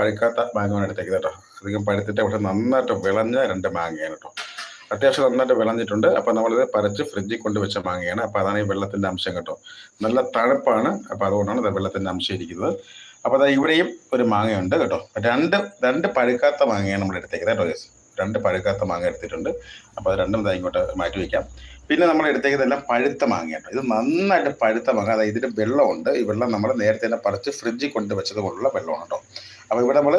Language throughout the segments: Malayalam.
പഴുക്കാത്ത മാങ്ങയാണ് എടുത്തേക്ക് കേട്ടോ. അധികം പഴുത്തിട്ട് പക്ഷെ നന്നായിട്ട് വിളഞ്ഞ രണ്ട് മാങ്ങയാണ് കേട്ടോ. അത്യാവശ്യം നന്നായിട്ട് വിളഞ്ഞിട്ടുണ്ട്. അപ്പോൾ നമ്മളിത് പരച്ച് ഫ്രിഡ്ജിൽ കൊണ്ട് വെച്ച മാങ്ങയാണ്. അപ്പോൾ അതാണ് ഈ വെള്ളത്തിന്റെ അംശം കേട്ടോ. നല്ല തണുപ്പാണ്. അപ്പോൾ അതുകൊണ്ടാണ് ഇത് വെള്ളത്തിന്റെ അംശം ഇരിക്കുന്നത്. അപ്പോൾ അതാ ഇവിടെയും ഒരു മാങ്ങയുണ്ട് കേട്ടോ. രണ്ട് രണ്ട് പഴുക്കാത്ത മാങ്ങയാണ് നമ്മൾ എടുത്തേക്കുന്നത് കേട്ടോ രണ്ട് പഴുക്കാത്ത മാങ്ങ എടുത്തിട്ടുണ്ട്. അപ്പോൾ അത് രണ്ടും ഇതാ ഇങ്ങോട്ട് മാറ്റി വയ്ക്കാം പിന്നെ നമ്മൾ എടുത്തേക്കുന്നതെല്ലാം പഴുത്ത മാങ്ങയാണ് ഇത് നന്നായിട്ട് പഴുത്ത മാങ്ങ. അതായത് ഇതിന്റെ വെള്ളമുണ്ട്. ഈ വെള്ളം നമ്മൾ നേരത്തെ തന്നെ പറിച്ച് ഫ്രിഡ്ജിൽ കൊണ്ട് വെച്ചത് കൊണ്ടുള്ള വെള്ളമാണ് കേട്ടോ. അപ്പോൾ ഇവിടെ നമ്മൾ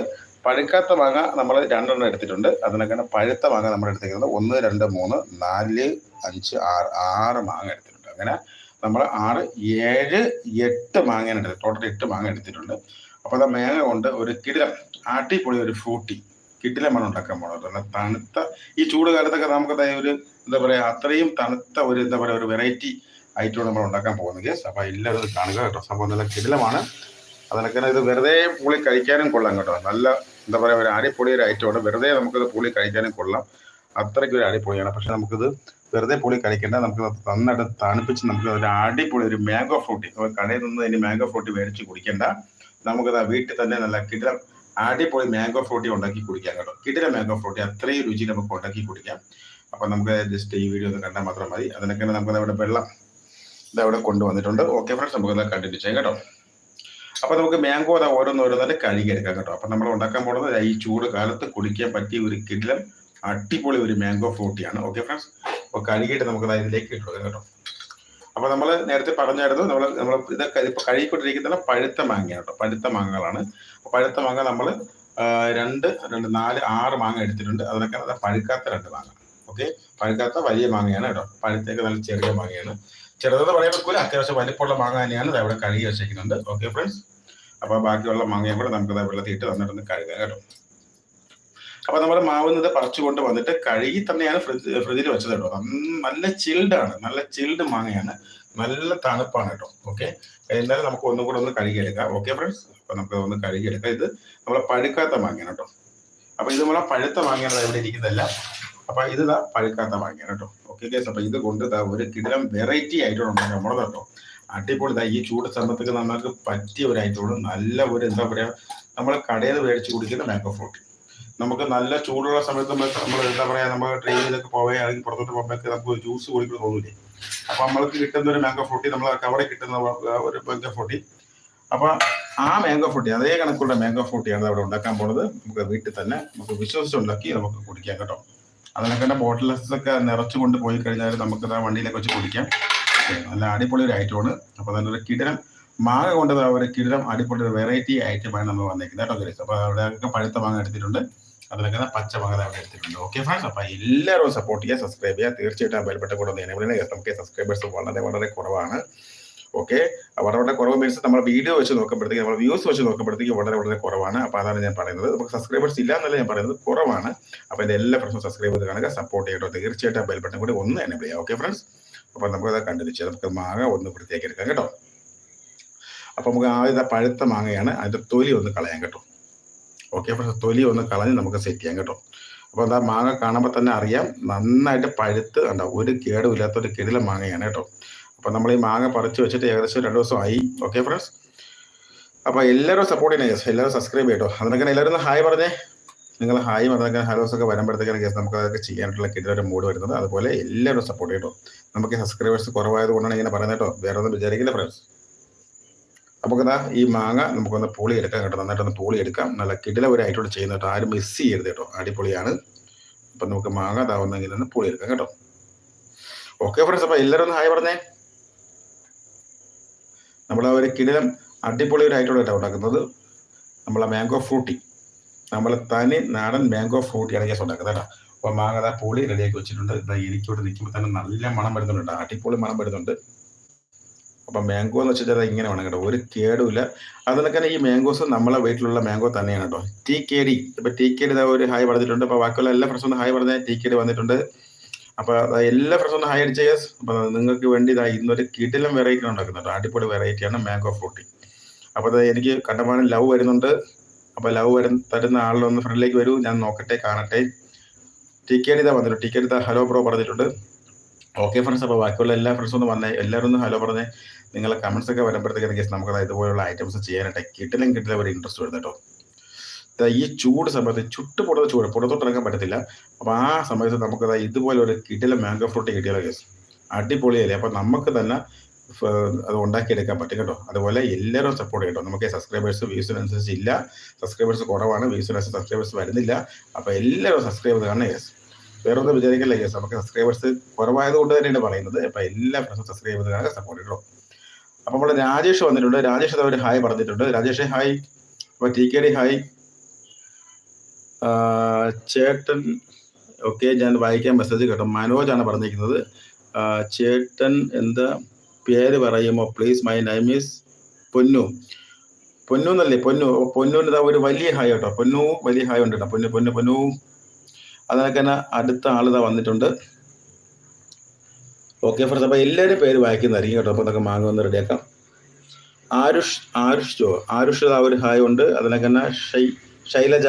പഴുക്കാത്ത മാങ്ങ നമ്മൾ രണ്ടെണ്ണം എടുത്തിട്ടുണ്ട്. അതിനൊക്കെയാണ് പഴുത്ത മാങ്ങ നമ്മൾ എടുത്തിരിക്കുന്നത് ഒന്ന് രണ്ട് മൂന്ന് നാല് അഞ്ച് ആറ് ആറ് മാങ്ങ എടുത്തിട്ടുണ്ട്. അങ്ങനെ നമ്മൾ ആറ് ഏഴ് എട്ട് മാങ്ങയാണ് എടുത്തത് ടോട്ടൽ എട്ട് മാങ്ങ എടുത്തിട്ടുണ്ട്. അപ്പോൾ അത് മാങ്ങ കൊണ്ട് ഒരു കിടിലം ആട്ടിപ്പൊളി ഒരു ഫ്രൂട്ടി കിടിലമാണ് ഉണ്ടാക്കാൻ പോകുന്നത് തണുത്ത ഈ ചൂട് കാലത്തൊക്കെ നമുക്ക് ഒരു എന്താ പറയുക അത്രയും തണുത്ത ഒരു എന്താ പറയുക ഒരു വെറൈറ്റി ഐറ്റം നമ്മൾ ഉണ്ടാക്കാൻ പോകുന്നത് കേസ് അപ്പോൾ എല്ലാവരും കാണുക കേട്ടോ. സംഭവം നല്ല കിടിലമാണ്. അതിനൊക്കെ ഇത് വെറുതെ പുളി കഴിക്കാനും കൊള്ളാം കേട്ടോ. നല്ല എന്താ പറയുക ഒരു അടിപൊളി ഒരു ഐറ്റമാണ് വെറുതെ നമുക്കത് പുളി കഴിക്കാനും കൊള്ളാം. അത്രയ്ക്ക് ഒരു അടിപൊളിയാണ്. പക്ഷെ നമുക്കിത് വെറുതെ പുളി കഴിക്കേണ്ട നമുക്ക് നന്നായിട്ട് തണുപ്പിച്ച് നമുക്ക് ഒരു അടിപൊളി ഒരു മാംഗോ ഫ്രൂട്ടി കടയിൽ നിന്ന് ഇനി മാംഗോ ഫ്രൂട്ടി മേടിച്ച് കുടിക്കേണ്ട. നമുക്കത് വീട്ടിൽ തന്നെ നല്ല കിടിലം അടിപൊളി മാംഗോ ഫ്രൂട്ടി ഉണ്ടാക്കി കുടിക്കാം കേട്ടോ. കിടില മാംഗോ ഫ്രൂട്ടി അത്രയും രുചി നമുക്ക് ഉണ്ടാക്കി കുടിക്കാം. അപ്പൊ നമുക്ക് ജസ്റ്റ് ഈ വീഡിയോ ഒന്ന് കണ്ടാൽ മാത്രം മതി. അതിനൊക്കെ നമുക്ക് ഇവിടെ വെള്ളം ഇതവിടെ കൊണ്ടുവന്നിട്ടുണ്ട്. ഓക്കെ ഫ്രണ്ട്സ് നമുക്ക് കണ്ടിന്യൂ ചെയ്യാം കേട്ടോ. അപ്പൊ നമുക്ക് മാംഗോ അത് ഓരോന്നോരോന്നായിട്ട് കഴുകിയെടുക്കാം കേട്ടോ. അപ്പൊ നമ്മൾ ഉണ്ടാക്കാൻ പോകുന്നത് ഈ ചൂട് കാലത്ത് കുടിക്കാൻ പറ്റിയ ഒരു കിടിലം അടിപൊളി ഒരു മാംഗോ ഫ്രൂട്ടിയാണ് ഓക്കെ ഫ്രണ്ട്സ് അപ്പോൾ കഴുകിയിട്ട് നമുക്ക് അതിലേക്ക് ഇട്ടു കേട്ടോ. അപ്പൊ നമ്മൾ നേരത്തെ പറഞ്ഞായിരുന്നു നമ്മൾ നമ്മൾ ഇതൊക്കെ ഇപ്പൊ കഴുകിക്കൊണ്ടിരിക്കുന്ന പഴുത്ത മാങ്ങയാണ് കേട്ടോ. പഴുത്ത മാങ്ങകളാണ്. പഴുത്ത മാങ്ങ നമ്മൾ രണ്ട് രണ്ട് നാല് ആറ് മാങ്ങ എടുത്തിട്ടുണ്ട്. അതിനൊക്കെ പഴുക്കാത്ത രണ്ട് മാങ്ങ. ഓക്കെ? പഴുക്കാത്ത വലിയ മാങ്ങയാണ് കേട്ടോ. പഴുത്തേക്ക് നല്ല ചെറിയ മാങ്ങയാണ്. ചെറുതെന്ന് പറയാൻ പറ്റില്ല അത്യാവശ്യം വലിപ്പമുള്ള മാങ്ങ തന്നെയാണ് അവിടെ കഴുകി വെച്ചേക്കുന്നുണ്ട് ഓക്കെ ഫ്രണ്ട്സ് അപ്പൊ ബാക്കിയുള്ള മാങ്ങയും കൂടെ നമുക്ക് ഇട്ട് തന്നിട്ടൊന്ന് കഴുകാം കേട്ടോ. അപ്പൊ നമ്മൾ മാവുന്നത് പറിച്ചുകൊണ്ട് വന്നിട്ട് കഴുകി തന്നെയാണ് ഫ്രിഡ്ജ് ഫ്രിഡ്ജിൽ വെച്ചത് കേട്ടോ. നല്ല ചിൽഡ് ആണ്. നല്ല ചിൽഡ് മാങ്ങയാണ്. നല്ല തണുപ്പാണ് കേട്ടോ. ഓക്കെ? എന്നാലും നമുക്ക് ഒന്നും കൂടെ ഒന്ന് കഴുകിയെടുക്കാം ഓക്കെ ഫ്രണ്ട്സ് അപ്പൊ നമുക്ക് ഒന്ന് കഴുകിയെടുക്കാം ഇത് നമ്മളെ പഴുക്കാത്ത മാങ്ങയാണ് കേട്ടോ. അപ്പൊ ഇത് നമ്മളെ പഴുത്ത മാങ്ങയാണ് ഇവിടെ ഇരിക്കുന്നതല്ല. അപ്പൊ ഇത് ഇതാ പഴുക്കാത്ത മാങ്ങയാണ് കേട്ടോ. ഓക്കെ കേസ് അപ്പൊ ഇത് കൊണ്ട് ഒരു കിടിലം വെറൈറ്റി ആയിട്ടുണ്ട് നമ്മളത് കേട്ടോ. അടിപൊളി ഈ ചൂട് സമയത്തൊക്കെ നമ്മൾക്ക് പറ്റിയ ഒരു ഐറ്റമാണ് നല്ല ഒരു എന്താ പറയാ നമ്മൾ കടയിൽ നിന്ന് മേടിച്ച് കുടിക്കുന്ന മാംഗോ ഫ്രൂട്ട് നമുക്ക് നല്ല ചൂടുള്ള സമയത്ത് നമ്മൾ എന്താ പറയാ നമ്മൾ ട്രെയിനിലൊക്കെ പോവുകയാണെങ്കിൽ പുറത്തോട്ട് പോകുമ്പോഴൊക്കെ നമുക്ക് ജ്യൂസ് കുടിക്കണം തോന്നില്ലേ അപ്പൊ നമ്മൾക്ക് കിട്ടുന്ന ഒരു മാംഗോ ഫ്രൂട്ടി നമ്മൾ അവിടെ കിട്ടുന്ന ഒരു മാംഗോ ഫ്രൂട്ടി അപ്പൊ ആ മാംഗോ ഫ്രൂട്ടി അതേ കണക്കുള്ള മാംഗോ ഫ്രൂട്ടിയാണ് അവിടെ ഉണ്ടാക്കാൻ പോണത് നമുക്ക് വീട്ടിൽ തന്നെ നമുക്ക് വിശ്വസിച്ചുണ്ടാക്കി നമുക്ക് കുടിക്കാം കേട്ടോ. അതിനൊക്കെ തന്നെ ഒക്കെ നിറച്ചു കൊണ്ട് പോയി കഴിഞ്ഞാൽ നമുക്ക് വണ്ടിയിലൊക്കെ വെച്ച് കുടിക്കാം നല്ല അടിപൊളി ഒരു ഐറ്റം ഐറ്റമാണ് അപ്പൊ നല്ലൊരു കിടിലം മാങ്ങ കൊണ്ട് ഒരു കിടിലം അടിപൊളി ഒരു വെറൈറ്റി ഐറ്റമാണ് നമ്മൾ വന്നേക്കുന്നത് കേട്ടോ അപ്പൊ അവിടെയൊക്കെ പഴുത്ത മാങ്ങ എടുത്തിട്ടുണ്ട്. അതിനൊക്കെ പച്ച മാങ്ങ അവിടെ എടുത്തിട്ടുണ്ട്. ഓക്കെ ഫ്രണ്ട്സ് അപ്പൊ എല്ലാവരും സപ്പോർട്ട് ചെയ്യുക സബ്സ്ക്രൈബ് ചെയ്യുക. തീർച്ചയായിട്ടും ബെൽബട്ടൺ കൂടെ നമുക്ക് സബ്സ്ക്രൈബേഴ്സ് വളരെ വളരെ കുറവാണ്. ഓക്കെ വളരെ വളരെ കുറവ് മീൻസ് നമ്മൾ വീഡിയോ വെച്ച് നോക്കുമ്പോഴത്തേക്ക് നമ്മൾ വ്യൂസ് വെച്ച് നോക്കുമ്പോഴത്തേക്ക് വളരെ വളരെ കുറവാണ്. അപ്പൊ അതാണ് ഞാൻ പറയുന്നത്. നമുക്ക് സബ്സ്ക്രൈബേഴ്സ് ഇല്ല എന്നല്ല ഞാൻ പറയുന്നത്. കുറവാണ്. അപ്പൊ എന്റെ എല്ലാ ഫ്രണ്ട്സും സബ്സ്ക്രൈബ് ചെയ്ത് കാണുക സപ്പോർട്ട് ചെയ്യട്ടോ. തീർച്ചയായിട്ടും ബെൽ ബട്ടൺ കൂടി ഒന്ന് enable ചെയ്യാം. ഓക്കെ ഫ്രണ്ട്സ് അപ്പൊ നമുക്ക് അത് കണ്ടുപിടിച്ചത് നമുക്ക് മാങ്ങ ഒന്ന് വൃത്തിയാക്കി എടുക്കാം കേട്ടോ. അപ്പൊ നമുക്ക് ആദ്യത്തെ പഴുത്ത മാങ്ങയാണ്. അതിന്റെ തൊലി ഒന്ന് കളയാൻ കേട്ടോ. ഓക്കെ ഫ്രണ്ട്സ് തൊലി ഒന്ന് കളഞ്ഞ് നമുക്ക് സെറ്റ് ചെയ്യാം കേട്ടോ. അപ്പൊ എന്താ മാങ്ങ കാണുമ്പോൾ തന്നെ അറിയാം നന്നായിട്ട് പഴുത്ത് ഉണ്ടാവും ഒരു കേടുമില്ലാത്ത ഒരു കിടില മാങ്ങയാണ് കേട്ടോ. അപ്പൊ നമ്മൾ ഈ മാങ്ങ പറിച്ച് വെച്ചിട്ട് ഏകദേശം രണ്ട് ദിവസം ആയി ഓക്കെ ഫ്രണ്ട്സ് അപ്പോൾ എല്ലാവരും സപ്പോർട്ട് ചെയ്യണേ. എല്ലാവരും സബ്സ്ക്രൈബ് ചെയ്യട്ടോ. അതിനൊക്കെ എല്ലാവരും ഒന്ന് ഹായ് പറഞ്ഞേ. നിങ്ങൾ ഹായ് പറഞ്ഞാൽ ഹലോസ് ഒക്കെ വരുമ്പോഴത്തേക്കാണ് കേസ് നമുക്ക് അതൊക്കെ ചെയ്യാനായിട്ടുള്ള കിട്ടിയൊരു മൂഡ് വരുന്നത്. അതുപോലെ എല്ലാവരും സപ്പോർട്ട് ചെയ്യട്ടോ. നമുക്ക് സബ്സ്ക്രൈബേഴ്സ് കുറവായത് കൊണ്ടാണ് ഇങ്ങനെ പറയുന്നത് കേട്ടോ. വേറെ ഒന്നും വിചാരിക്കില്ല ഫ്രണ്ട്സ് നമുക്കതാ ഈ മാങ്ങ നമുക്കൊന്ന് പൂളി എടുക്കാം കേട്ടോ. നന്നായിട്ടൊന്ന് പൂളി എടുക്കാം നല്ല കിടില ഒരു ആയിട്ടോട് ചെയ്യുന്ന കേട്ടോ. ആരും മിസ് ചെയ്യരുത് കേട്ടോ. അടിപൊളിയാണ്. അപ്പൊ നമുക്ക് മാങ്ങ താവുന്നെങ്കിൽ ഒന്ന് പൂളി എടുക്കാം കേട്ടോ. ഓക്കെ ഫ്രണ്ട്സ് അപ്പോൾ എല്ലാവരും ഒന്ന് ഹായ് പറഞ്ഞേ. നമ്മൾ ഒരു കിടിലം അടിപൊളി ഒരു കേട്ടോ ഉണ്ടാക്കുന്നത്. നമ്മളെ മാംഗോ ഫ്രൂട്ടി നമ്മൾ തനി നാടൻ മാംഗോ ഫ്രൂട്ടിയാണ് ഗ്യാസ് ഉണ്ടാക്കുന്നത് കേട്ടോ. അപ്പോൾ മാങ്ങത പൊളി റെഡിയാക്കി വെച്ചിട്ടുണ്ട്. ഇതാ എനിക്കിവിടെ നിൽക്കുമ്പോൾ തന്നെ നല്ല മണം വരുന്നുണ്ട് അടിപൊളി മണം വരുന്നുണ്ട്. അപ്പം മാംഗോ എന്ന് വെച്ചാൽ ഇങ്ങനെ വേണം കേട്ടോ. ഒരു കേടുമില്ല. അതിനൊക്കെ ഈ മാംഗോസ് നമ്മളെ വീട്ടിലുള്ള മാംഗോ തന്നെയാണ് കേട്ടോ. ടി കെ ഡി ഇപ്പം ടി കെ ഡി ഒരു ഹായ് പറഞ്ഞിട്ടുണ്ട് അപ്പോൾ ബാക്കിയുള്ള എല്ലാ ഫ്രണ്ട്സും ഹായ് പറഞ്ഞ ടി കെ ഡി വന്നിട്ടുണ്ട്. അപ്പൊ ദാ എല്ലാ ഫ്രണ്ട്സും ഒന്ന് ഹായ് അടിച്ച യെസ് അപ്പൊ നിങ്ങൾക്ക് വേണ്ടി ഇതാ ഇന്നൊരു കിടിലം വെറൈറ്റി ഉണ്ടാക്കുന്നുണ്ട്. അടിപൊളി വെറൈറ്റിയാണ് മാംഗോ ഫ്രൂട്ടി അപ്പൊ ദാ എനിക്ക് കണ്ടമാനം ലവ് വരുന്നുണ്ട്. അപ്പൊ ലവ് വരും തരുന്ന ആളിലൊന്ന് ഫ്രണ്ടിലേക്ക് വരൂ. ഞാൻ നോക്കട്ടെ കാണട്ടെ. ടിക്കറ്റ് ഇതാ വന്നിട്ടുണ്ട്. ടിക്കറ്റ് ഇതാ ഹലോ ബ്രോ പറഞ്ഞിട്ടുണ്ട്. ഓക്കെ ഫ്രണ്ട്സ് അപ്പോൾ ബാക്കിയുള്ള എല്ലാ ഫ്രണ്ട്സും ഒന്ന് വന്നേ. എല്ലാവരും ഒന്ന് ഹലോ പറഞ്ഞേ. നിങ്ങളെ കമന്റ്സ് ഒക്കെ വരുമ്പോഴത്തേക്ക് നമുക്ക് ഇതുപോലുള്ള ഐറ്റംസ് ചെയ്യാനായിട്ട് കിട്ടിലും കിട്ടില്ല ഒരു ഇൻട്രസ്റ്റ് വരുന്നത് കേട്ടോ. ഈ ചൂട് സമയത്ത് ചുട്ട് പൊടുന്ന ചൂട് പുറത്തോട്ട് ഇറങ്ങാൻ പറ്റത്തില്ല. അപ്പോൾ ആ സമയത്ത് നമുക്ക് ഇതുപോലെ ഒരു കിടില മാംഗോ ഫ്രൂട്ട് കിട്ടിയാലോ കേസ് അടിപൊളിയല്ലേ? അപ്പോൾ നമുക്ക് തന്നെ അത് ഉണ്ടാക്കിയെടുക്കാൻ പറ്റും കേട്ടോ. അതുപോലെ എല്ലാവരും സപ്പോർട്ട് കേട്ടോ നമുക്ക് സബ്സ്ക്രൈബേഴ്സ് വ്യൂസിനനുസരിച്ച് ഇല്ല. സബ്സ്ക്രൈബേഴ്സ് കുറവാണ് വ്യൂസിനനുസരിച്ച് സബ്സ്ക്രൈബേഴ്സ് വരുന്നില്ല. അപ്പോൾ എല്ലാവരും സബ്സ്ക്രൈബ് ചെയ്താണ് കേസ് വേറെ ഒന്നും വിചാരിക്കില്ല കേസ് നമുക്ക് സബ്സ്ക്രൈബേഴ്സ് കുറവായത് കൊണ്ട് തന്നെയാണ് പറയുന്നത്. അപ്പോൾ എല്ലാ ഫ്രണ്ട്സും സബ്സ്ക്രൈബ് ചെയ്താണ് സപ്പോർട്ട് കേട്ടോ അപ്പോൾ നമ്മുടെ രാജേഷ് വന്നിട്ടുണ്ട്. രാജേഷ് ഒരു ഹായ് പറഞ്ഞിട്ടുണ്ട്. രാജേഷ് ഹായ് അപ്പോൾ ടി കെ ഡി ഹായ് ചേട്ടൻ ഓക്കെ ഞാൻ വായിക്കാൻ മെസ്സേജ് കേട്ടോ. മനോജാണ് പറഞ്ഞിരിക്കുന്നത്. ചേട്ടൻ എന്താ പേര് പറയുമോ? പ്ലീസ് മൈ നൈം ഈസ് പൊന്നു. പൊന്നു എന്നല്ലേ? പൊന്നു. ഇതാ ഒരു വലിയ ഹായ് കേട്ടോ. പൊന്നു വലിയ ഹായ് ഉണ്ട് കേട്ടോ. പൊന്നു പൊന്നു പൊന്നു. അതിനൊക്കെ തന്നെ അടുത്ത ആളിതാ വന്നിട്ടുണ്ട്. ഓക്കെ ഫ്രണ്ട്സ് അപ്പോൾ എല്ലാവരും പേര് വായിക്കുന്നതായിരിക്കും കേട്ടോ. അപ്പോൾ അതൊക്കെ മാങ്ങ ഒന്ന് റെഡിയാക്കാം ആരുഷ് ആരുഷ് ജോ ആരുഷ് ആ ഒരു ഹായ് ഉണ്ട്. അതിനൊക്കെ തന്നെ ഷൈ ശൈലജ.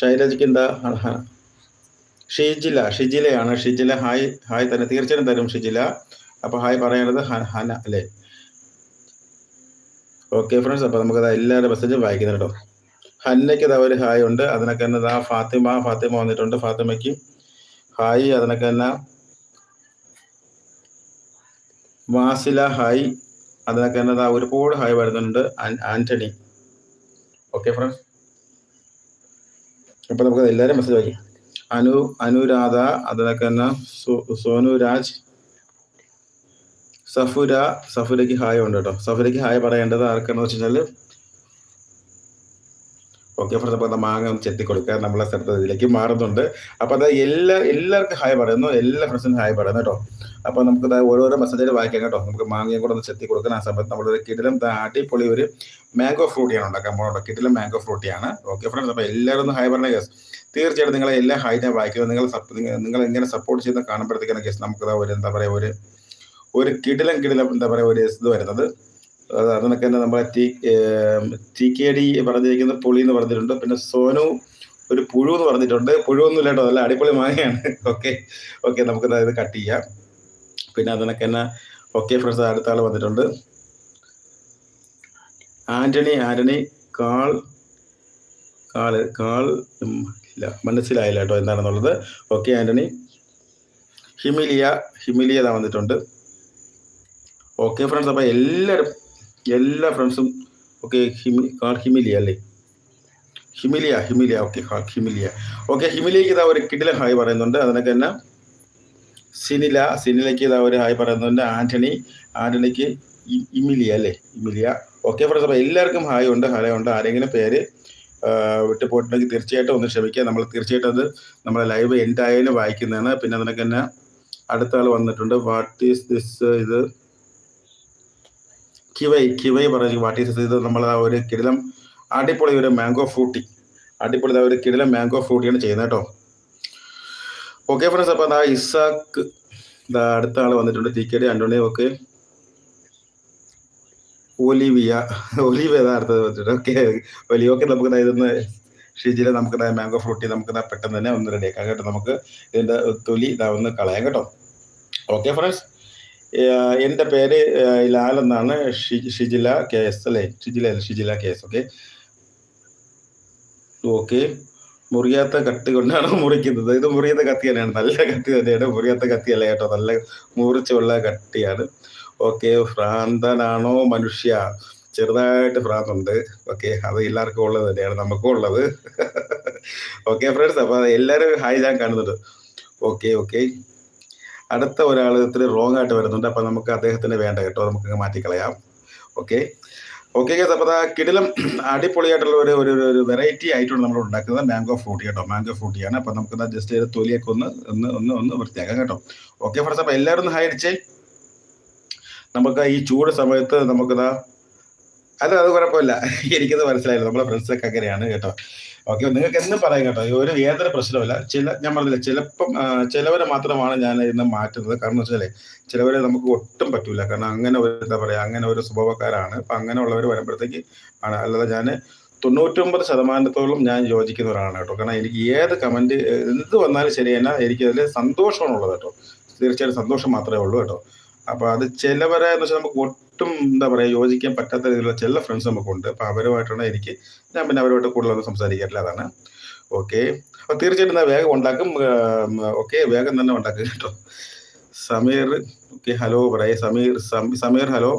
ശൈലജയ്ക്ക് എന്താ ഷിജില ഷിജിലയാണ്. ഷിജില ഹായ് ഹായ് തന്നെ. തീർച്ചയായും തരും ഷിജില. അപ്പൊ ഹായ് പറയുന്നത് ഹന അല്ലേ? ഓക്കെ ഫ്രണ്ട്സ് അപ്പൊ നമുക്ക് എല്ലാവരുടെ മെസ്സേജും വായിക്കുന്ന കേട്ടോ. ഹന്നയ്ക്ക് ഇതാ ഒരു ഹായ് ഉണ്ട്. അതിനൊക്കെ തന്നെ ഇതാ ഫാത്തിമ ഫാത്തിമ വന്നിട്ടുണ്ട്. ഫാത്തിമയ്ക്ക് ഹായ്. അതിനൊക്കെ തന്നെ വാസില ഹായ്. അതിനൊക്കെ തന്നെ ഇതാ ഒരുപാട് ഹായ് വരുന്നുണ്ട്. ആന്റണി. ഓക്കെ ഫ്രണ്ട്സ് അപ്പൊ നമുക്ക് എല്ലാവരും മെസ്സേജ് വായിക്കാം. അനു അനുരാധ അതൊക്കെ തന്നെ സോനുരാജ് സോനു സഫുര സഫുരയ്ക്ക് ഹായ് ഉണ്ട് കേട്ടോ. സഫുരയ്ക്ക് ഹായ് പറയേണ്ടത് ആർക്കാന്ന് വെച്ച് ഓക്കെ ഫ്രണ്ട്സ് അപ്പൊ മാങ്ങ ചെത്തി കൊടുക്കുക നമ്മളെ സ്ഥലത്ത് ഇതിലേക്ക് മാറുന്നുണ്ട്. അപ്പൊ അത് എല്ലാ എല്ലാവർക്കും ഹായ് പറയുന്നു. എല്ലാ ഫ്രണ്ട്സിനും ഹായ് പറയുന്നു കേട്ടോ. അപ്പൊ നമുക്ക് ഓരോരോ മെസ്സേജ് വായിക്കാം കേട്ടോ. നമുക്ക് മാങ്ങയും കൂടെ ഒന്ന് ചെത്തി കൊടുക്കാൻ ആ സമയത്ത് നമ്മളൊരു കിടിലം പൊളി ഒരു മാംഗോ ഫ്രൂട്ടിയാണ് ഉണ്ടാക്കാൻ പോകുന്നത് കിടിലം മാംഗോ ഫ്രൂട്ടിയാണ് ഓക്കെ ഫ്രണ്ട്സ് അപ്പൊ എല്ലാവരും ഒന്ന് ഹൈ പറഞ്ഞ കേസ് തീർച്ചയായിട്ടും നിങ്ങളെ എല്ലാ ഹൈ ഞാൻ വായിക്കുന്നത് നിങ്ങൾ നിങ്ങൾ- ഇങ്ങനെ സപ്പോർട്ട് ചെയ്യുന്ന കാണുമ്പോഴത്തേക്കാണ് കേസ് നമുക്ക് ഒരു എന്താ പറയാ ഒരു ഒരു കിടിലം കിടിലം എന്താ പറയാ ഒരു ഇത് വരുന്നത്. അതൊക്കെ തന്നെ നമ്മളെ ടി ടി കെ ഡി പറഞ്ഞിരിക്കുന്ന പുളി എന്ന് പറഞ്ഞിട്ടുണ്ട്. പിന്നെ സോനു ഒരു പുഴു എന്ന് പറഞ്ഞിട്ടുണ്ട്. പുഴുവൊന്നും കേട്ടോ നല്ല അടിപൊളി മാങ്ങയാണ്. ഓക്കെ ഓക്കെ ഇത് കട്ട് ചെയ്യാം. പിന്നെ അതിനൊക്കെ തന്നെ ഓക്കെ ഫ്രണ്ട്സ് അടുത്ത ആൾ വന്നിട്ടുണ്ട്. Antony Antony call call call ഇല്ല മനസ്സിലായില്ല കേട്ടോ എന്താണെന്നുള്ളത്. ഓക്കെ ആന്റണി. ഹിമിലിയ ഹിമിലിയ ഇതാ വന്നിട്ടുണ്ട്. ഓക്കെ ഫ്രണ്ട്സ് അപ്പോൾ എല്ലാവരും എല്ലാ ഫ്രണ്ട്സും ഓക്കെ ഹിമി കാൾ ഹിമിലിയ അല്ലേ? ഹിമിലിയ ഹിമിലിയ ഓക്കെ ഹിമിലിയ. ഓക്കെ ഹിമിലിയക്ക് ഇതാ ഒരു കിടില ഹായ് പറയുന്നുണ്ട്. അതിനൊക്കെ തന്നെ സിനില സിനിലയ്ക്ക് ഇതാ ഒരു ഹായ് പറയുന്നുണ്ട്. ആന്റണി ആന്റണിക്ക് ഇമിലിയ അല്ലേ? ഇമിലിയ. ഓക്കെ ഫ്രണ്ട്സ് അപ്പോൾ എല്ലാവർക്കും ഹായ് ഉണ്ട് ഹലോ ഉണ്ട്. ആരെങ്കിലും പേര് വിട്ടുപോയിട്ടുണ്ടെങ്കിൽ വിട്ടു പോയിട്ടുണ്ടെങ്കിൽ തീർച്ചയായിട്ടും ഒന്ന് ക്ഷമിക്കുക. നമ്മൾ തീർച്ചയായിട്ടും അത് നമ്മളെ ലൈവ് എൻഡ് ആയാലും വായിക്കുന്നതാണ്. പിന്നെ അതിനൊക്കെ തന്നെ അടുത്ത ആൾ വന്നിട്ടുണ്ട്. വാട്ട് ഈസ് ദിസ് ഇത്? കിവൈ കിവൈ പറഞ്ഞു വാട്ട് ഈസ് ഇത് നമ്മൾ ആ ഒരു കിടിലം അടിപൊളി ഒരു മാംഗോ ഫ്രൂട്ടി അടിപൊളി ഒരു കിടിലം മാംഗോ ഫ്രൂട്ടിയാണ് ചെയ്യുന്നത് കേട്ടോ. ഓക്കെ ഫ്രണ്ട്സ് അപ്പൊ അതാ ഇസാക്ക് ദാ അടുത്ത ആൾ വന്നിട്ടുണ്ട്. T K D Antony okay Olivia Olivia ഇതാ അടുത്തത് വന്നിട്ടുണ്ട്. ഓക്കെ ഒലിവ് ഓക്കെ നമുക്ക് ഇതൊന്ന് ഷിജിലെ നമുക്ക് മാംഗോ ഫ്രൂട്ടി നമുക്ക് പെട്ടെന്ന് തന്നെ ഒന്ന് റെഡിയാക്കാം കേട്ടോ. നമുക്ക് ഇതിന്റെ തൊലി ഇതാ ഒന്ന് കളയാം കേട്ടോ. ഓക്കെ ഫ്രണ്ട്സ് എന്റെ പേര് ലാൽ എന്നാണ്. ഷിജില കെ എസ് അല്ലേ? Shijila Shijila K S. Okay okay മുറിയാത്ത കത്തി കൊണ്ടാണ് മുറിക്കുന്നത്. ഇത് മുറിയാത്ത കത്തി തന്നെയാണ്. നല്ല കത്തി തന്നെയാണ്. മുറിയാത്ത കത്തിയല്ല കേട്ടോ. നല്ല മുറിച്ചുള്ള കത്തിയാണ് ഓക്കെ ഭ്രാന്തനാണോ മനുഷ്യ? ചെറുതായിട്ട് ഭ്രാന്തുണ്ട്. ഓക്കെ അത് എല്ലാവർക്കും ഉള്ളത് തന്നെയാണ്. നമുക്കും ഉള്ളത്. ഓക്കെ ഫ്രണ്ട്സ് അപ്പൊ എല്ലാവരും ഹായ് ഞാൻ കാണുന്നുണ്ട്. ഓക്കെ ഓക്കെ അടുത്ത ഒരാൾ ഇത്തിരി റോങ് ആയിട്ട് വരുന്നുണ്ട്. അപ്പൊ നമുക്ക് അദ്ദേഹത്തിന് വേണ്ട കേട്ടോ. നമുക്ക് മാറ്റിക്കളയാം. ഓക്കെ ഓക്കെ അപ്പൊ ആ കിടിലം അടിപൊളിയായിട്ടുള്ള ഒരു ഒരു ഒരു വെറൈറ്റി ആയിട്ടാണ് നമ്മൾ ഉണ്ടാക്കുന്നത്. മാംഗോ ഫ്രൂട്ടി കേട്ടോ. മാംഗോ ഫ്രൂട്ടിയാണ് അപ്പൊ നമുക്ക് ജസ്റ്റ് തൊലിയൊക്കെ ഒന്ന് ഒന്ന് ഒന്ന് ഒന്ന് വൃത്തിയാക്കാം കേട്ടോ. ഓക്കെ ഫ്രണ്ട്സ് അപ്പൊ എല്ലാവരും ഒന്ന് ഹായ് അടിച്ചേ. നമുക്ക് ഈ ചൂട് സമയത്ത് നമുക്കിതാ അല്ല അത് കുഴപ്പമില്ല. എനിക്കത് മനസ്സിലായില്ല. നമ്മളെ ഫ്രണ്ട്സൊക്കെ അങ്ങനെയാണ് കേട്ടോ. ഓക്കെ നിങ്ങൾക്ക് എന്നും പറയാം കേട്ടോ. ഒരു ഏതൊരു പ്രശ്നമില്ല. ചില ഞാൻ പറഞ്ഞില്ല ചിലപ്പം ചിലവരെ മാത്രമാണ് ഞാൻ ഇന്ന് മാറ്റുന്നത്. കാരണം വെച്ചാലേ ചിലവരെ നമുക്ക് ഒട്ടും പറ്റൂല. കാരണം അങ്ങനെ ഒരു എന്താ പറയാ അങ്ങനെ ഒരു സ്വഭാവക്കാരാണ്. അപ്പൊ അങ്ങനെയുള്ളവർ വരുമ്പോഴത്തേക്ക് ആണ്. അല്ലാതെ ഞാൻ തൊണ്ണൂറ്റൊമ്പത് ശതമാനത്തോളം ഞാൻ യോജിക്കുന്നവരാണ് കേട്ടോ. കാരണം എനിക്ക് ഏത് കമന്റ് എന്ത് വന്നാലും ശരി തന്നെ എനിക്ക് അതിൽ സന്തോഷമാണുള്ളത് കേട്ടോ. തീർച്ചയായിട്ടും സന്തോഷം മാത്രമേ ഉള്ളൂ കേട്ടോ. അപ്പൊ അത് ചിലവരെ എന്ന് വെച്ചാൽ നമുക്ക് ഒട്ടും എന്താ പറയുക യോജിക്കാൻ പറ്റാത്ത രീതിയിലുള്ള ചില ഫ്രണ്ട്സ് നമുക്കുണ്ട്. അപ്പോൾ അവരുമായിട്ടാണ് എനിക്ക് ഞാൻ പിന്നെ അവരുമായിട്ട് കൂടുതലൊന്നും സംസാരിക്കാറില്ല അതാണ്. ഓക്കെ അപ്പോൾ തീർച്ചയായിട്ടും ഞാൻ വേഗം ഉണ്ടാക്കും. ഓക്കെ വേഗം തന്നെ ഉണ്ടാക്കും കേട്ടോ. സമീർ ഓക്കെ ഹലോ പറയേ. Sameer Sameer hello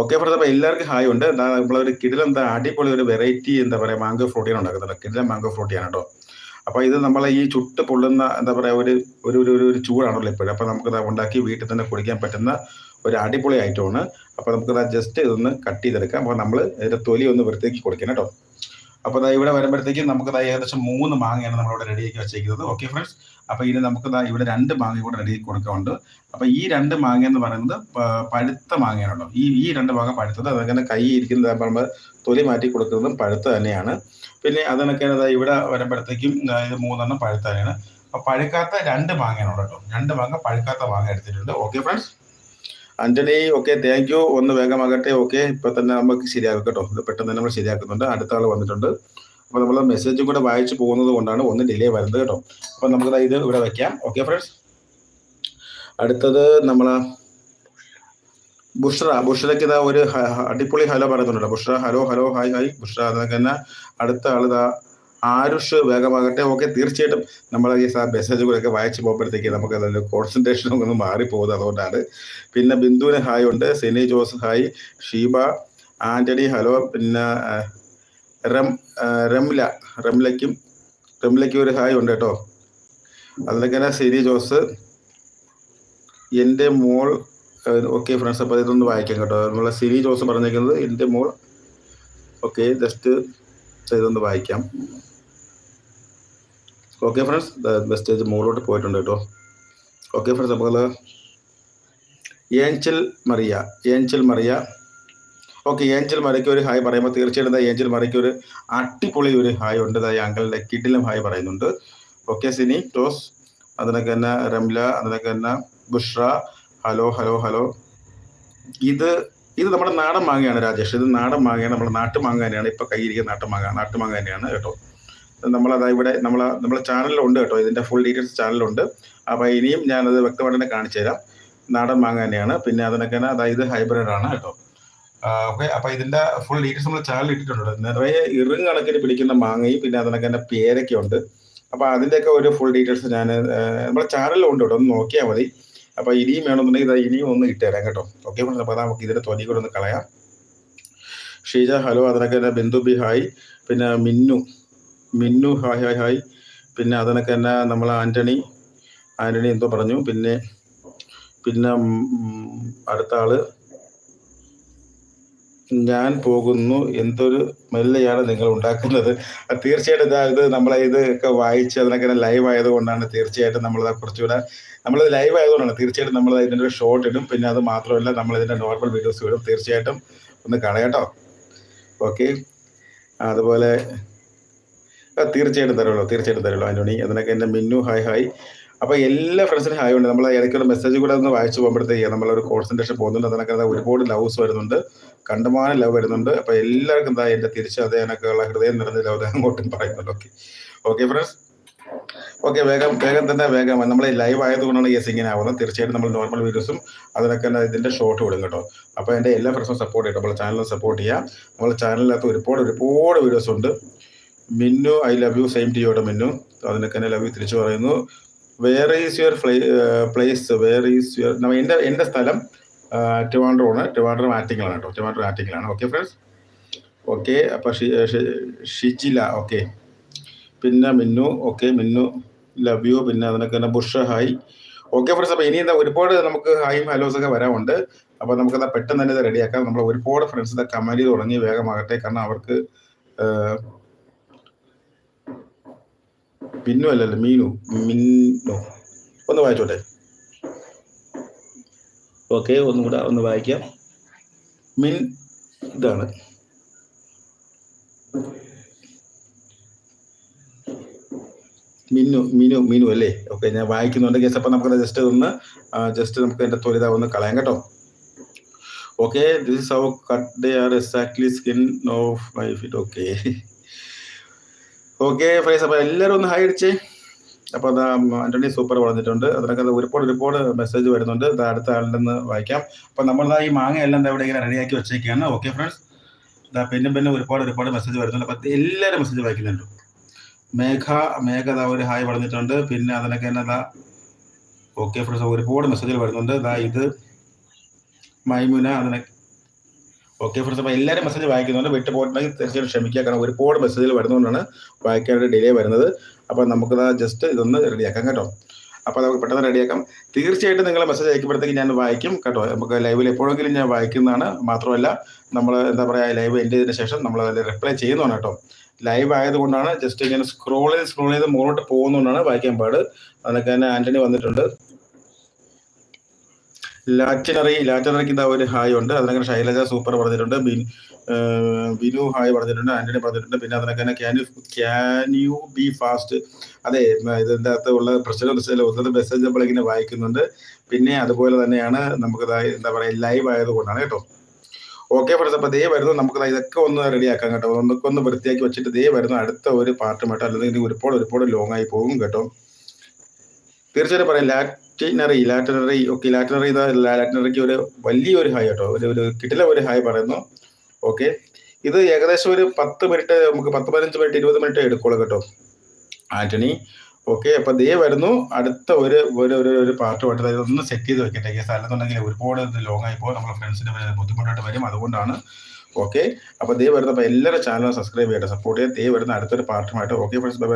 okay friends അപ്പോൾ എല്ലാവർക്കും ഹായ് ഉണ്ട്. എന്താ നമ്മളൊരു കിടിലം എന്താ അടിപൊളി ഒരു വെറൈറ്റി എന്താ പറയുക മാംഗോ ഫ്രൂട്ടിയാണ് ഉണ്ടാക്കുന്നുണ്ട്. കിടിലം മാംഗോ ഫ്രൂട്ടിയാണ് കേട്ടോ. അപ്പോൾ ഇത് നമ്മളെ ഈ ചുട്ട് പൊള്ളുന്ന എന്താ പറയുക ഒരു ഒരു ഒരു ഒരു- ചൂടാണല്ലോ ഇപ്പോഴും. അപ്പോൾ നമുക്ക് ഉണ്ടാക്കി വീട്ടിൽ തന്നെ കുടിക്കാൻ പറ്റുന്ന ഒരു അടിപൊളി ഐറ്റമാണ് അപ്പോൾ നമുക്ക് ജസ്റ്റ് ഇതൊന്ന് കട്ട് ചെയ്തെടുക്കാം. അപ്പോൾ നമ്മൾ ഇതിന്റെ തൊലി ഒന്ന് വൃത്തിയാക്കി കൊടുക്കണം കേട്ടോ. അപ്പോൾ ഇവിടെ വരുമ്പോഴത്തേക്കും നമുക്ക് ഇതാ ഏകദേശം മൂന്ന് മാങ്ങയാണ് നമ്മളിവിടെ റെഡിയാക്കി വെച്ചേക്കുന്നത്. ഓക്കെ ഫ്രണ്ട്സ് അപ്പോൾ ഇനി നമുക്ക് ഇവിടെ രണ്ട് മാങ്ങ കൂടെ റെഡിയാക്കി കൊടുക്കാറുണ്ട് അപ്പോൾ ഈ രണ്ട് മാങ്ങ എന്ന് പറയുന്നത് പഴുത്ത മാങ്ങയാണല്ലോ. ഈ ഈ രണ്ട് മാങ്ങ പഴുത്തത് അതങ്ങനെ കൈ ഇരിക്കുന്നത് നമ്മൾ തൊലി മാറ്റി കൊടുക്കുന്നതും പഴുത്ത തന്നെയാണ്. പിന്നെ അതിനൊക്കെ ഇവിടെ വരുമ്പോഴത്തേക്കും ഇത് മൂന്നെണ്ണം പഴുത്ത അപ്പൊ പഴുക്കാത്ത രണ്ട് മാങ്ങയാണ് കേട്ടോ. രണ്ട് മാങ്ങ പഴുക്കാത്ത മാങ്ങ എടുത്തിട്ടുണ്ട്. Okay friends Antony okay thank you ഒന്ന് വേഗമാകട്ടെ ഓക്കെ ഇപ്പൊ തന്നെ നമുക്ക് ശരിയാക്കും കേട്ടോ. ഇത് പെട്ടെന്ന് തന്നെ നമ്മൾ ശരിയാക്കുന്നുണ്ട്. അടുത്ത ആൾ വന്നിട്ടുണ്ട്. അപ്പൊ നമ്മൾ മെസ്സേജും കൂടെ വായിച്ചു പോകുന്നത് കൊണ്ടാണ് ഒന്ന് ഡിലേ വരുന്നത് കേട്ടോ. അപ്പൊ നമുക്ക് ഇത് ഇവിടെ വെക്കാം. ഓക്കെ ഫ്രണ്ട്സ് അടുത്തത് നമ്മളെ ബുഷ്ര ബുഷ്രയ്ക്ക് ഇതാ ഒരു അടിപൊളി ഹലോ പറയുന്നുണ്ടല്ലോ. Bushra hello hello hi hi. Bushra അതൊക്കെ തന്നെ അടുത്ത ആൾ ഇതാ ആരുഷ് വേഗമാകട്ടെ. ഓക്കെ തീർച്ചയായിട്ടും നമ്മൾ ഈ മെസ്സേജ് കൂടെ ഒക്കെ വായിച്ചു പോകുമ്പോഴത്തേക്ക് നമുക്ക് അതിൽ കോൺസെൻട്രേഷൻ ഒന്ന് മാറിപ്പോകുന്നത് അതുകൊണ്ടാണ്. പിന്നെ ബിന്ദുവിന് ഹായ് ഉണ്ട്. സിനി ജോസ് ഹായ്. ഷീബ ആന്റണി ഹലോ. പിന്നെ റം റംല റംലയ്ക്കും റംലയ്ക്കും ഒരു ഹായ് ഉണ്ട് കേട്ടോ. അതിലൊക്കെ സിനി ജോസ് എന്റെ മോൾ ഓക്കെ ഫ്രണ്ട്സ് അപ്പോൾ ഇതൊന്ന് വായിക്കാം കേട്ടോ. നമ്മളെ സിരി ജോസ് പറഞ്ഞേക്കുന്നത് എന്റെ മോൾ. ഓക്കെ ജസ്റ്റ് ഇതൊന്ന് വായിക്കാം. ഓക്കെ ഫ്രണ്ട്സ് ബെസ്റ്റേജ് മുകളിലോട്ട് പോയിട്ടുണ്ട് കേട്ടോ. ഓക്കെ ഫ്രണ്ട്സ് അപ്പോൾ Angel Mariya Angel Mariya okay Angel മറിക്ക് ഒരു ഹായ് പറയുമ്പോൾ തീർച്ചയായിട്ടും ഏഞ്ചൽ മറിക്ക് ഒരു അടിപൊളി ഒരു ഹായ് ഉണ്ട്. ഈ അങ്കിളിന്റെ കിഡിലും ഹായ് പറയുന്നുണ്ട്. ഓക്കെ സിനി ടോസ് അതിനൊക്കെ തന്നെ റംല അതിനൊക്കെ തന്നെ ബുഷ്ര ഹലോ ഹലോ ഹലോ. ഇത് ഇത് നമ്മുടെ നാടൻ മാങ്ങയാണ് രാജേഷ്. ഇത് നാടൻ മാങ്ങയാണ് നമ്മുടെ നാട്ടുമാങ്ങ തന്നെയാണ്. ഇപ്പൊ കയ്യിരിക്കുന്ന നാട്ടുമാങ്ങ നാട്ടുമാങ്ങ തന്നെയാണ് കേട്ടോ. നമ്മളതാ ഇവിടെ നമ്മളെ നമ്മളെ ചാനലിലുണ്ട് കേട്ടോ. ഇതിന്റെ ഫുൾ ഡീറ്റെയിൽസ് ചാനലിലുണ്ട്. അപ്പൊ ഇനിയും ഞാനത് വ്യക്തമായിട്ട് തന്നെ കാണിച്ചു തരാം. നാടൻ മാങ്ങ തന്നെയാണ്. പിന്നെ അതിനൊക്കെ അതായത് ഹൈബ്രിഡ് ആണ് കേട്ടോ. ഓക്കെ അപ്പൊ ഇതിന്റെ ഫുൾ ഡീറ്റെയിൽസ് നമ്മൾ ചാനലിൽ ഇട്ടിട്ടുണ്ട് നിറയെ ഇറും കണക്കിന് പിടിക്കുന്ന മാങ്ങയും പിന്നെ അതിനൊക്കെ തന്നെ പേരൊക്കെ ഉണ്ട്. അപ്പൊ അതിന്റെയൊക്കെ ഒരു ഫുൾ ഡീറ്റെയിൽസ് ഞാൻ നമ്മുടെ ചാനലിലുണ്ട് കേട്ടോ. ഒന്ന് നോക്കിയാൽ മതി. അപ്പൊ ഇനിയും വേണമെന്നുണ്ടെങ്കിൽ ഇതാ ഇനിയും ഒന്ന് ഇട്ടുതരാം കേട്ടോ. ഓക്കെ അപ്പൊ നമുക്ക് ഇതിന്റെ തൊലി കൂടെ ഒന്ന് കളയാം. ഷീജ ഹലോ അതിനൊക്കെ തന്നെ ബിന്ദു ബി ഹായ്. പിന്നെ Minnu Minnu hi hi hi. പിന്നെ അതിനൊക്കെ തന്നെ നമ്മൾ ആന്റണി ആന്റണി എന്തോ പറഞ്ഞു. പിന്നെ പിന്നെ അടുത്ത ആൾ ഞാൻ പോകുന്നു എന്തൊരു മെല്ലയാണ് നിങ്ങൾ ഉണ്ടാക്കുന്നത്. തീർച്ചയായിട്ടും ഇതാ ഇത് നമ്മളെ ഇത് ഒക്കെ വായിച്ച് അതിനൊക്കെ ലൈവ് ആയതുകൊണ്ടാണ് തീർച്ചയായിട്ടും നമ്മളത് കുറച്ചുകൂടെ നമ്മളത് ലൈവ് ആയതുകൊണ്ടാണ് തീർച്ചയായിട്ടും നമ്മൾ ഇതിന്റെ ഒരു ഷോർട്ട് ഇടും. പിന്നെ അത് മാത്രമല്ല നമ്മൾ ഇതിന്റെ നോർമൽ വീഡിയോസ് ഇടും. തീർച്ചയായിട്ടും ഒന്ന് കളയട്ടോ ഓക്കെ അതുപോലെ തീർച്ചയായിട്ടും തരുമല്ലോ തീർച്ചയായിട്ടും തരുമല്ലോ ആന്റണി. അതിനൊക്കെ എന്റെ മിന്നു. ഹായ് ഹായ് അപ്പോൾ എല്ലാ ഫ്രണ്ട്സിനും ഹായ് ഉണ്ട്. നമ്മൾ ഇടയ്ക്കുള്ള മെസ്സേജ് കൂടെ ഒന്ന് വായിച്ചു പോകുമ്പോഴത്തേക്ക് നമ്മളൊരു കോൺസെൻട്രേഷൻ പോകുന്നുണ്ട്. അതിനൊക്കെ ഒരുപാട് ലവ്സ് വരുന്നുണ്ട്. കണ്ടമാനം ലവ് വരുന്നുണ്ട്. അപ്പോൾ എല്ലാവർക്കും എന്താ എന്റെ തിരിച്ചതേനൊക്കെയുള്ള ഹൃദയം നിറഞ്ഞ ലവ് അങ്ങോട്ടും പറയുന്നുണ്ട്. ഓക്കെ ഓക്കെ ഫ്രണ്ട്സ് ഓക്കെ വേഗം വേഗം തന്നെ വേഗം. നമ്മൾ ലൈവ് ആയതുകൊണ്ടാണ് യെസ് ഇങ്ങനെ ആവുന്നത്. തീർച്ചയായിട്ടും നമ്മൾ നോർമൽ വീഡിയോസും അതിനൊക്കെ ഇതിന്റെ ഷോർട്ട് വിടും കേട്ടോ. അപ്പോൾ എന്റെ എല്ലാ ഫ്രണ്ട്സും സപ്പോർട്ട് ചെയ്യട്ടോ നമ്മളെ ചാനൽ സപ്പോർട്ട് ചെയ്യാം. നമ്മളെ ചാനലിനകത്ത് ഒരുപാട് ഒരുപാട് വീഡിയോസ് ഉണ്ട്. Minnu I love you same to യുടെ മിന്നു. അതിനൊക്കെ തന്നെ ലവ് യു തിരിച്ചു പറയുന്നു. Where is your place where is your എന്റെ എന്റെ സ്ഥലം ട്രിവാൻഡ്രമാണ് ട്രിവാൻഡ്രം ആറ്റിങ്ങിലാണ് കേട്ടോ. ട്രിവാൻഡ്രം ആറ്റിങ്ങിലാണ് ഓക്കെ ഫ്രണ്ട്സ് ഓക്കെ അപ്പോൾ ഷിജില ഓക്കെ പിന്നെ Minnu okay Minnu love you പിന്നെ അതിനൊക്കെ തന്നെ ബുഷ ഹായ് ഓക്കെ ഫ്രണ്ട്സ് അപ്പോൾ ഇനി എന്താ ഒരുപാട് നമുക്ക് ഹായും ഹലോസ് ഒക്കെ വരാറുണ്ട് അപ്പോൾ നമുക്കത് പെട്ടെന്ന് തന്നെ ഇത് റെഡിയാക്കാം നമ്മൾ ഒരുപാട് ഫ്രണ്ട്സ് ഇത് കമന്റ് തുടങ്ങി വേഗമാകട്ടെ. കാരണം അവർക്ക് പിന്നു അല്ലല്ലോ മീനു മിന്നു. ഒന്ന് വായിച്ചോട്ടെ? ഓക്കെ ഒന്നുകൂടെ ഒന്ന് വായിക്കാം. മിൻ ഇതാണ്. മിന്നു മിനു മിനു അല്ലേ? ഓക്കെ ഞാൻ വായിക്കുന്നുണ്ട് കേസ് അപ്പം നമുക്ക് ജസ്റ്റ് ഒന്ന് ജസ്റ്റ് നമുക്ക് എന്റെ തൊലിത ഒന്ന് കളയാം കേട്ടോ. Okay this is how cut they are exactly skin of my fit okay okay friends അപ്പോൾ എല്ലാവരും ഒന്ന് ഹായ് അടിച്ചേ അപ്പോൾ അത് ആന്റണി സൂപ്പർ പറഞ്ഞിട്ടുണ്ട് അതിനൊക്കെ ഒരുപാട് ഒരുപാട് മെസ്സേജ് വരുന്നുണ്ട്. അത് അടുത്ത ആളിൽ നിന്ന് വായിക്കാം. അപ്പോൾ നമ്മൾ ഈ മാങ്ങ എല്ലാം ഇവിടെ ഇങ്ങനെ റെഡിയാക്കി വെച്ചേക്കാണ്. ഓക്കെ ഫ്രണ്ട്സ് ഇതാ പിന്നും പിന്നെ ഒരുപാട് ഒരുപാട് മെസ്സേജ് വരുന്നുണ്ട്. അപ്പോൾ എല്ലാവരും മെസ്സേജ് വായിക്കുന്നുണ്ട്. മേഘ മേഘ ദാ ഒരു ഹായ് പറഞ്ഞിട്ടുണ്ട് പിന്നെ അതിനൊക്കെ തന്നെ ദാ ഓക്കെ ഫ്രണ്ട്സ് ഒരുപാട് മെസ്സേജുകൾ വരുന്നുണ്ട്. ദാ ഇത് മൈമുന അതിനൊക്കെ ഓക്കെ ഫ്രണ്ട്സ് അപ്പോൾ എല്ലാവരും മെസ്സേജ് വായിക്കുന്നുണ്ട്. വിട്ടു പോയിട്ടുണ്ടെങ്കിൽ തീർച്ചയായും ക്ഷമിക്കുക. കാരണം ഒരുപാട് മെസ്സേജുകൾ വരുന്നതുകൊണ്ടാണ് വായിക്കാനായിട്ട് ഡിലേ വരുന്നത്. അപ്പോൾ നമുക്കത് ജസ്റ്റ് ഇതൊന്ന് റെഡിയാക്കാം കേട്ടോ. അപ്പോൾ നമുക്ക് പെട്ടെന്ന് റെഡിയാക്കാം തീർച്ചയായിട്ടും നിങ്ങൾ മെസ്സേജ് അയക്കുമ്പോഴത്തേക്ക് ഞാൻ വായിക്കും കേട്ടോ. നമുക്ക് ലൈവിൽ എപ്പോഴെങ്കിലും ഞാൻ വായിക്കുന്നതാണ്. മാത്രമല്ല നമ്മൾ എന്താ പറയുക ലൈവ് എൻഡ് ചെയ്തതിന് ശേഷം നമ്മൾ അതിൽ റിപ്ലൈ ചെയ്യുന്നതാണ് കേട്ടോ. ലൈവ് ആയതുകൊണ്ടാണ് ജസ്റ്റ് ഇങ്ങനെ സ്ക്രോൾ ചെയ്ത് സ്ക്രോൾ ചെയ്ത് മുന്നോട്ട് പോകുന്നതുകൊണ്ടാണ് വായിക്കാൻ പാട്. അതിനൊക്കെ തന്നെ ആന്റണി വന്നിട്ടുണ്ട്. ലാറ്റിനറി ലാറ്റിനറിക്ക് ഇതാ ഒരു ഹായ് ഉണ്ട്. അതിനകത്ത് ശൈലജ സൂപ്പർ പറഞ്ഞിട്ടുണ്ട്. ബിൻ ബിനു ഹായ് പറഞ്ഞിട്ടുണ്ട്. ആന്റണി പറഞ്ഞിട്ടുണ്ട്. പിന്നെ അതിനൊക്കെ തന്നെ can you can you be fast അതെ ഇതിന്റെ അകത്ത് ഉള്ള പ്രശ്നം ഒന്നത് മെസ്സേജ് നമ്മൾ ഇങ്ങനെ വായിക്കുന്നുണ്ട്. പിന്നെ അതുപോലെ തന്നെയാണ് നമുക്ക് എന്താ പറയുക ലൈവ് ആയതുകൊണ്ടാണ് കേട്ടോ. ഓക്കെ ഫ്രണ്ട്സ് അപ്പോൾ ദേ വരുന്നു. നമുക്ക് ഇതൊക്കെ ഒന്ന് റെഡിയാക്കാം കേട്ടോ. ഒന്നൊക്കെ ഒന്ന് വൃത്തിയാക്കി വെച്ചിട്ട് ദേ വരുന്നു. അടുത്ത ഒരു പാർട്ടുമായിട്ട് അല്ലെങ്കിൽ ഒരുപാട് ഒരുപാട് ലോങ് ആയി പോകും കേട്ടോ. തീർച്ചയായിട്ടും പറയാം. ലാറ്റിനറി ലാറ്റിനറി ഓക്കെ ലാറ്റിനറി ലാറ്റിനറിക്ക് ഒരു വലിയൊരു ഹായ് കേട്ടോ. ഒരു ഒരു കിട്ടില ഒരു ഹായ് പറയുന്നു. ഓക്കെ ഇത് ഏകദേശം ഒരു പത്ത് മിനിറ്റ് നമുക്ക് പത്ത് പതിനഞ്ച് മിനിറ്റ് ഇരുപത് മിനിറ്റ് എടുക്കുള്ളൂ കേട്ടോ. ആന്റണി. ഓക്കെ അപ്പൊ ദേ വരുന്നു. അടുത്ത ഒരു ഒരു ഒരു ഒരു പാർട്ടുമായിട്ട് അതായത് ഒന്ന് സെറ്റ് ചെയ്ത് വെക്കട്ടെ. കേസ് അല്ലെന്നുണ്ടെങ്കിൽ ഒരുപാട് ലോങ് ആയി പോകും. നമ്മുടെ ഫ്രണ്ട്സിന് ബുദ്ധിമുട്ടായിട്ട് വരും. അതുകൊണ്ടാണ്. ഓക്കെ അപ്പൊ ദേ വരുന്ന. എല്ലാവരും ചാനൽ സബ്സ്ക്രൈബ് ചെയ്യട്ടെ. സപ്പോർട്ട് ചെയ്യാൻ ദേ വരുന്ന. അടുത്തൊരു പാർട്ടുമായിട്ട് ഓക്കെ ഫ്രണ്ട്സ് ബൈ